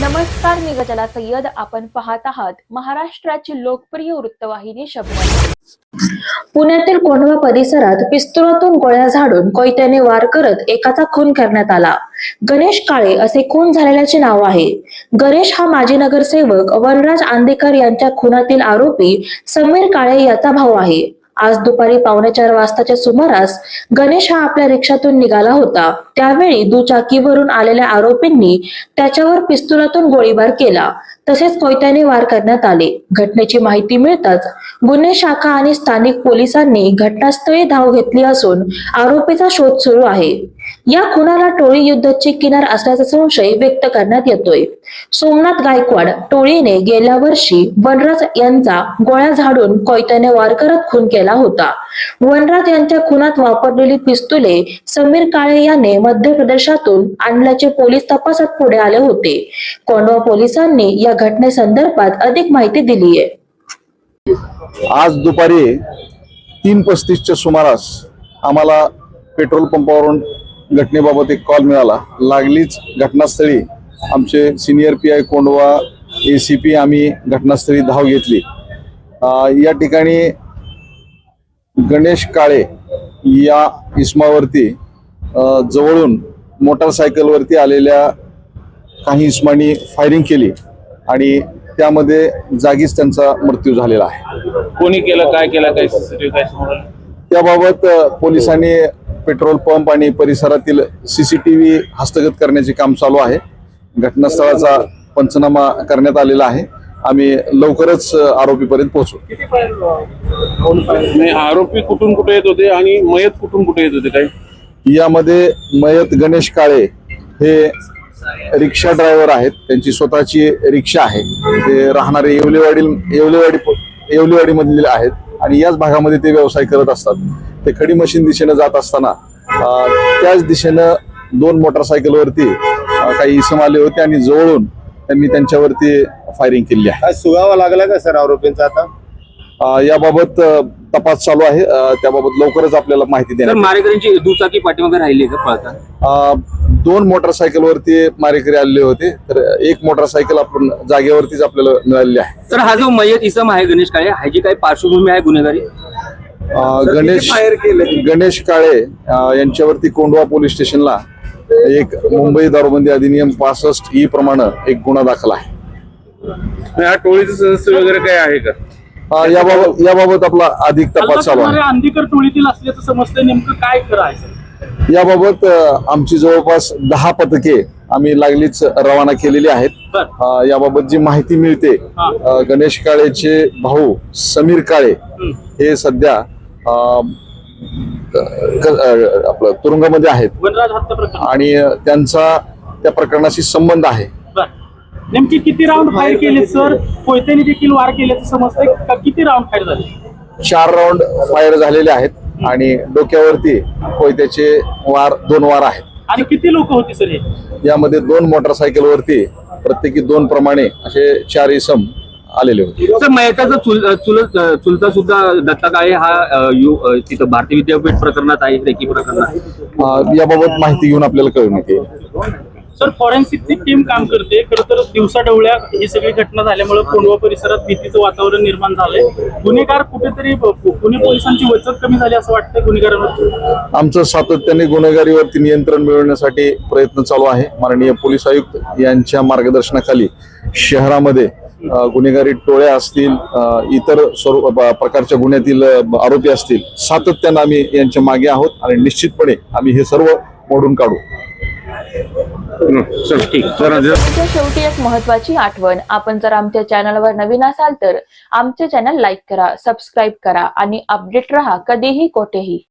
नमस्कार मी गजला सय्यद. आपण पाहत आहात महाराष्ट्राची लोकप्रिय वृत्तवाहिनी शब्द पुण्यातील कोंढवा परिसरात पिस्तुलातून गोळ्या झाडून कोयत्याने वार करत एकाचा खून करण्यात आला. गणेश काळे असे खून झालेल्याचे नाव आहे. गणेश हा माजी नगरसेवक वनराज आंदेकर यांच्या खुनातील आरोपी समीर काळे याचा भाऊ आहे. आज दुपारी पावणे चार वाजताच्या सुमारास गणेश हा आपल्या रिक्षातून निघाला होता. त्यावेळी दुचाकीवरून आलेल्या आरोपींनी त्याच्यावर पिस्तुलातून गोळीबार केला. तसेच कोयत्याने वार करण्यात आले. घटनेची माहिती मिळताच गुन्हे शाखा आणि स्थानिक पोलिसांनी घटनास्थळी धाव घेतली असून आरोपीचा शोध सुरू आहे. या खुनाला टोळी युद्धाची किनार असल्याचा संशय व्यक्त करण्यात येतोय. सोमनाथ गायकवाड टोळीने गेल्या वर्षी वनराज यांचा गोळ्या झाडून कोयत्याने वार करत खून केला होता. वनराज यांच्या खुनात वापरलेली पिस्तुले समीर काळे याने मध्य प्रदेशातून आणल्याचे पोलीस तपासात पुढे आले होते. कोंडवा पोलिसांनी या घटनेसंदर्भात अधिक माहिती दिली आहे. आज दुपारी तीन पस्तीसच्या सुमारास आम्हाला पेट्रोल पंपावरून घटनेबाबत एक कॉल मिळाला. लागलीच घटनास्थळी आमचे senior P I Kondhwa A C P आम्ही घटनास्थळी धाव घेतली. या ठिकाणी गणेश काळे या इस्मावरती जवळून मोटारसायकलवरती आलेल्या काही इस्मानी फायरिंग केली आणि त्यामध्ये जागीच त्यांचा मृत्यू झालेला आहे. कोणी केलं काय केलं काय? त्याबाबत पोलिसांनी पेट्रोल पंप आणि परिसरातील सीसीटीव्ही हस्तगत करण्याचे काम चालू आहे. घटनास्थळाचा पंचनामा करण्यात आलेला आहे. आम्ही लवकरच आरोपीपर्यंत पोहोचू. नाही आरोपी कुठून कुठे येत होते आणि मयत कुठून कुठे येत होते काय यामध्ये मयत गणेश काळे हे रिक्षा ड्रायव्हर आहेत. त्यांची स्वतःची रिक्षा आहे. ते राहणारे येवलेवाडी येवलेवाडी येवलेवाडी मधले आहेत आणि याच भागामध्ये ते व्यवसाय करत असतात. ते खडी मशीन दिशेनं जात असताना त्याच दिशेनं दोन मोटरसायकलवरती काही इसम आले होते आणि जवळून त्यांनी त्यांच्यावरती फायरिंग केली आहे. सुगावा लागला का सर आरोपींचा आता? याबाबत तपास चालू आहे. त्याबाबत लवकरच आपल्याला माहिती येईल. मारेकऱ्यांची दुचाकी पाठीमागे राहिली का पळता दोन मोटरसायकलवरती मारेकरी आलेले होते. तर एक मोटरसायकल आपण जागेवरतीच आपल्याला मिळालेली आहे. तर हा जो मयत इसम आहे गणेश काळे ह्याची काही पार्श्वभूमी आहे गुन्हेगारी? गणेश गणेश काळे यांच्यावरती कोंडवा पोलीस स्टेशनला एक मुंबई दारूबंदी अधिनियम पासष्ट ई प्रमाणे एक गुन्हा दाखल आहे. हा टोळीचं सदस्य वगैरे काय आहे का? याबाबत याबाबत आपला अधिक तपास चालू आहे. अंधीकर टोळीतील असल्याचं समजतंय नेमकं काय सर? याबाबत आमची जवळपास दहा पथके आम्ही लागलीच रवाना केलेली आहेत. याबाबत जी माहिती मिळते गणेश काळेचे भाऊ समीर काळे हे सध्या आपलं तुरुंगामध्ये आहेत. आणि त्यांचा त्या प्रकरणाशी संबंध आहे. नेमकी किती राऊंड फायर केले सर कोयत्याने देखील वार केल्याचं समजतंय किती राऊंड फायर झाले? चार राऊंड फायर झालेले आहेत आणि डोक्यावरती कोयत्याचे वार दोन वार आहेत. आणि किती लोक होते सर यामध्ये दोन मोटरसायकलवरती प्रत्येकी दोन प्रमाणे असे चार इसम आलेले होते. तर मयताचा चुल चुलत चुलता सुद्धा दत्ता काळे हा तिथं भारतीय विद्यापीठ प्रकरणात आहे रेकी प्रकरणात. याबाबत माहिती घेऊन आपल्याला कळून येते. सर फॉरेन्सिकची टीम काम करते. खरं तर दिवसा डवळ्या ही सगळी घटना झाल्यामुळे कोंडवा परिसरात भीतीचं वातावरण निर्माण झालंय. गुन्हेगार कुठेतरी पुणे पोलिसांची वचक कमी झाली असं वाटतं गुन्हेगारांवर आमचं सातत्याने गुन्हेगारीवरती नियंत्रण मिळवण्यासाठी प्रयत्न चालू आहे. माननीय पोलीस आयुक्त यांच्या मार्गदर्शनाखाली शहरामध्ये गुन्हेगारी टोळ्या असतील इतर स्वरूप प्रकारच्या गुन्ह्यातील आरोपी असतील सातत्यानं आम्ही यांच्या मागे आहोत आणि निश्चितपणे आम्ही हे सर्व मोडून काढू. शेवटी एक महत्वाची आठवण. आपण जर आमच्या चॅनलवर नवीन असाल तर आमचे चॅनल लाईक करा सबस्क्राईब करा आणि अपडेट रहा कधीही कोठेही.